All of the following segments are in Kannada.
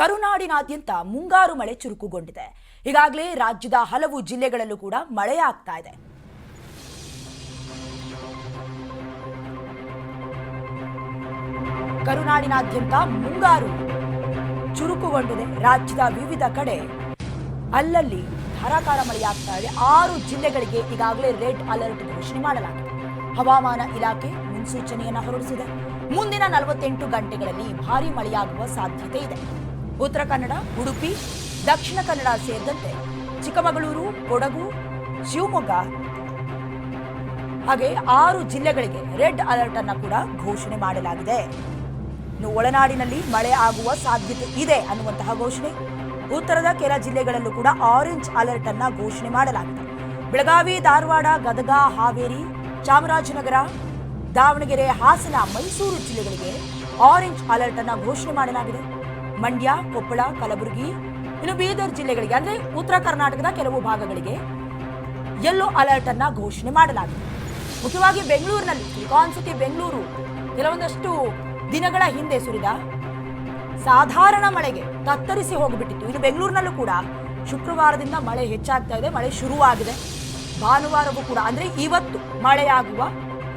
ಕರುನಾಡಿನಾದ್ಯಂತ ಮುಂಗಾರು ಮಳೆ ಚುರುಕುಗೊಂಡಿದೆ. ಈಗಾಗಲೇ ರಾಜ್ಯದ ಹಲವು ಜಿಲ್ಲೆಗಳಲ್ಲೂ ಕೂಡ ಮಳೆ ಆಗ್ತಾ ಇದೆ. ಕರುನಾಡಿನಾದ್ಯಂತ ಮುಂಗಾರು ಚುರುಕುಗೊಂಡಿದೆ. ರಾಜ್ಯದ ವಿವಿಧ ಕಡೆ ಅಲ್ಲಲ್ಲಿ ಧಾರಾಕಾರ ಮಳೆಯಾಗ್ತಾ ಇದೆ. ಆರು ಜಿಲ್ಲೆಗಳಿಗೆ ಈಗಾಗಲೇ ರೆಡ್ ಅಲರ್ಟ್ ಘೋಷಣೆ ಮಾಡಲಾಗಿದೆ. ಹವಾಮಾನ ಇಲಾಖೆ ಮುನ್ಸೂಚನೆಯನ್ನು ಹೊರಡಿಸಿದೆ. ಮುಂದಿನ ನಲವತ್ತೆಂಟು ಗಂಟೆಗಳಲ್ಲಿ ಭಾರೀ ಮಳೆಯಾಗುವ ಸಾಧ್ಯತೆ ಇದೆ. ಉತ್ತರ ಕನ್ನಡ, ಉಡುಪಿ, ದಕ್ಷಿಣ ಕನ್ನಡ ಸೇರಿದಂತೆ ಚಿಕ್ಕಮಗಳೂರು, ಕೊಡಗು, ಶಿವಮೊಗ್ಗ. ಹಾಗೆ ಆರು ಜಿಲ್ಲೆಗಳಿಗೆ ರೆಡ್ ಅಲರ್ಟ್ ಅನ್ನು ಕೂಡ ಘೋಷಣೆ ಮಾಡಲಾಗಿದೆ. ಇನ್ನು ಒಳನಾಡಿನಲ್ಲಿ ಮಳೆ ಆಗುವ ಸಾಧ್ಯತೆ ಇದೆ ಅನ್ನುವಂತಹ ಘೋಷಣೆ. ಉತ್ತರದ ಕೆಲ ಜಿಲ್ಲೆಗಳಲ್ಲೂ ಕೂಡ ಆರೆಂಜ್ ಅಲರ್ಟ್ ಅನ್ನ ಘೋಷಣೆ ಮಾಡಲಾಗಿದೆ. ಬೆಳಗಾವಿ, ಧಾರವಾಡ, ಗದಗ, ಹಾವೇರಿ, ಚಾಮರಾಜನಗರ, ದಾವಣಗೆರೆ, ಹಾಸನ, ಮೈಸೂರು ಜಿಲ್ಲೆಗಳಿಗೆ ಆರೆಂಜ್ ಅಲರ್ಟ್ ಅನ್ನ ಘೋಷಣೆ ಮಾಡಲಾಗಿದೆ. ಮಂಡ್ಯ, ಕೊಪ್ಪಳ, ಕಲಬುರಗಿ, ಇನ್ನು ಬೀದರ್ ಜಿಲ್ಲೆಗಳಿಗೆ ಅಂದ್ರೆ ಉತ್ತರ ಕರ್ನಾಟಕದ ಕೆಲವು ಭಾಗಗಳಿಗೆ ಯೆಲ್ಲೋ ಅಲರ್ಟ್ ಅನ್ನ ಘೋಷಣೆ ಮಾಡಲಾಗಿದೆ. ಮುಖ್ಯವಾಗಿ ಬೆಂಗಳೂರಿನಲ್ಲಿ ಸಿಲಿಕಾನ್ ಸಿಟಿ ಬೆಂಗಳೂರು ಕೆಲವೊಂದಷ್ಟು ದಿನಗಳ ಹಿಂದೆ ಸುರಿದ ಸಾಧಾರಣ ಮಳೆಗೆ ತತ್ತರಿಸಿ ಹೋಗಿಬಿಟ್ಟಿತ್ತು. ಇನ್ನು ಬೆಂಗಳೂರಿನಲ್ಲೂ ಕೂಡ ಶುಕ್ರವಾರದಿಂದ ಮಳೆ ಹೆಚ್ಚಾಗ್ತಾ ಇದೆ, ಮಳೆ ಶುರುವಾಗಿದೆ. ಭಾನುವಾರವೂ ಕೂಡ, ಅಂದ್ರೆ ಇವತ್ತು ಮಳೆಯಾಗುವ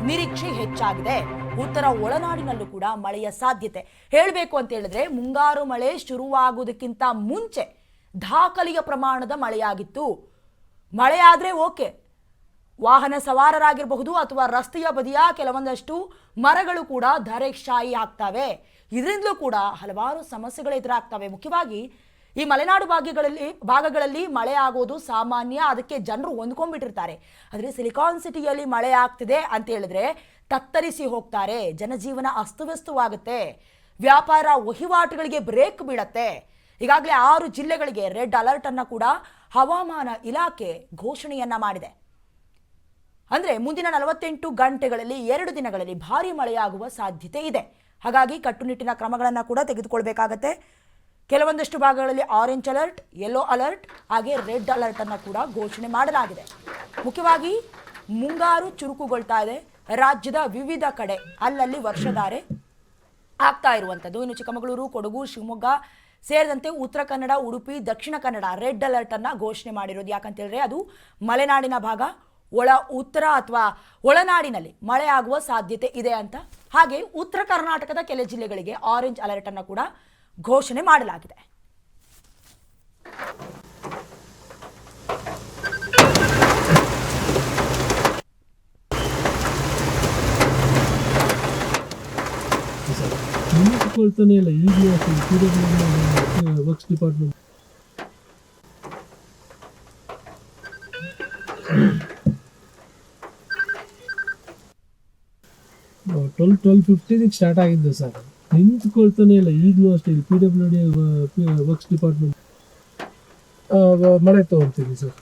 ನಿರೀಕ್ಷೆ ಹೆಚ್ಚಾಗಿದೆ. ಉತ್ತರ ಒಳನಾಡಿನಲ್ಲೂ ಕೂಡ ಮಳೆಯ ಸಾಧ್ಯತೆ. ಹೇಳಬೇಕು ಅಂತ ಹೇಳಿದ್ರೆ ಮುಂಗಾರು ಮಳೆ ಶುರುವಾಗುವುದಕ್ಕಿಂತ ಮುಂಚೆ ದಾಖಲೆಯ ಪ್ರಮಾಣದ ಮಳೆಯಾಗಿತ್ತು. ಮಳೆ ಓಕೆ. ವಾಹನ ಸವಾರರಾಗಿರಬಹುದು ಅಥವಾ ರಸ್ತೆಯ ಬದಿಯ ಕೆಲವೊಂದಷ್ಟು ಮರಗಳು ಕೂಡ ಧರೆಕ್ಷಾಯಿ ಆಗ್ತವೆ. ಇದರಿಂದಲೂ ಕೂಡ ಹಲವಾರು ಸಮಸ್ಯೆಗಳು ಎದುರಾಗ್ತವೆ. ಮುಖ್ಯವಾಗಿ ಈ ಮಲೆನಾಡು ಭಾಗಗಳಲ್ಲಿ ಭಾಗಗಳಲ್ಲಿ ಮಳೆ ಆಗೋದು ಸಾಮಾನ್ಯ. ಅದಕ್ಕೆ ಜನರು ಹೊಂದ್ಕೊಂಡ್ಬಿಟ್ಟಿರ್ತಾರೆ. ಆದರೆ ಸಿಲಿಕಾನ್ ಸಿಟಿಯಲ್ಲಿ ಮಳೆ ಆಗ್ತಿದೆ ಅಂತ ಹೇಳಿದ್ರೆ ತತ್ತರಿಸಿ ಹೋಗ್ತಾರೆ. ಜನಜೀವನ ಅಸ್ತವ್ಯಸ್ತವಾಗುತ್ತೆ. ವ್ಯಾಪಾರ ವಹಿವಾಟುಗಳಿಗೆ ಬ್ರೇಕ್ ಬೀಳತ್ತೆ. ಈಗಾಗಲೇ ಆರು ಜಿಲ್ಲೆಗಳಿಗೆ ರೆಡ್ ಅಲರ್ಟ್ ಅನ್ನು ಕೂಡ ಹವಾಮಾನ ಇಲಾಖೆ ಘೋಷಣೆಯನ್ನ ಮಾಡಿದೆ. ಅಂದ್ರೆ ಮುಂದಿನ ನಲವತ್ತೆಂಟು ಗಂಟೆಗಳಲ್ಲಿ ಎರಡು ದಿನಗಳಲ್ಲಿ ಭಾರಿ ಮಳೆಯಾಗುವ ಸಾಧ್ಯತೆ ಇದೆ. ಹಾಗಾಗಿ ಕಟ್ಟುನಿಟ್ಟಿನ ಕ್ರಮಗಳನ್ನು ಕೂಡ ತೆಗೆದುಕೊಳ್ಬೇಕಾಗತ್ತೆ. ಕೆಲವೊಂದಷ್ಟು ಭಾಗಗಳಲ್ಲಿ ಆರೆಂಜ್ ಅಲರ್ಟ್, ಯೆಲ್ಲೋ ಅಲರ್ಟ್, ಹಾಗೆ ರೆಡ್ ಅಲರ್ಟ್ ಅನ್ನು ಕೂಡ ಘೋಷಣೆ ಮಾಡಲಾಗಿದೆ. ಮುಖ್ಯವಾಗಿ ಮುಂಗಾರು ಚುರುಕುಗೊಳ್ತಾ ಇದೆ. ರಾಜ್ಯದ ವಿವಿಧ ಕಡೆ ಅಲ್ಲಲ್ಲಿ ವರ್ಷಧಾರೆ ಆಗ್ತಾ ಇರುವಂಥದ್ದು. ಇನ್ನು ಚಿಕ್ಕಮಗಳೂರು, ಕೊಡಗು, ಶಿವಮೊಗ್ಗ ಸೇರಿದಂತೆ ಉತ್ತರ ಕನ್ನಡ, ಉಡುಪಿ, ದಕ್ಷಿಣ ಕನ್ನಡ ರೆಡ್ ಅಲರ್ಟ್ ಅನ್ನ ಘೋಷಣೆ ಮಾಡಿರೋದು. ಯಾಕಂತ ಹೇಳಿದ್ರೆ ಅದು ಮಲೆನಾಡಿನ ಭಾಗ, ಒಳ ಉತ್ತರ ಅಥವಾ ಒಳನಾಡಿನಲ್ಲಿ ಮಳೆ ಆಗುವ ಸಾಧ್ಯತೆ ಇದೆ ಅಂತ. ಹಾಗೆ ಉತ್ತರ ಕರ್ನಾಟಕದ ಕೆಲ ಜಿಲ್ಲೆಗಳಿಗೆ ಆರೆಂಜ್ ಅಲರ್ಟ್ ಅನ್ನು ಕೂಡ ಘೋಷಣೆ ಮಾಡಲಾಗಿದೆ. ನಿಂತ್ಕೊಳ್ತಾನೆ ಇಲ್ಲ ಈಗಲೂ ಅಷ್ಟೇ ವರ್ಕ್ಸ್ ಡಿಪಾರ್ಟ್ಮೆಂಟ್ ಟ್ವೆಲ್ ಟ್ವೆಲ್ ಫಿಫ್ಟೀನಿಗೆ ಸ್ಟಾರ್ಟ್ ಆಗಿದ್ದು ಸರ್. ನಿಂತ್ಕೊಳ್ತಾನೆ ಇಲ್ಲ ಈಗಲೂ ಅಷ್ಟೇ P W D works department ಮಳೆ ತಗೊಳ್ತೀವಿ ಸರ್.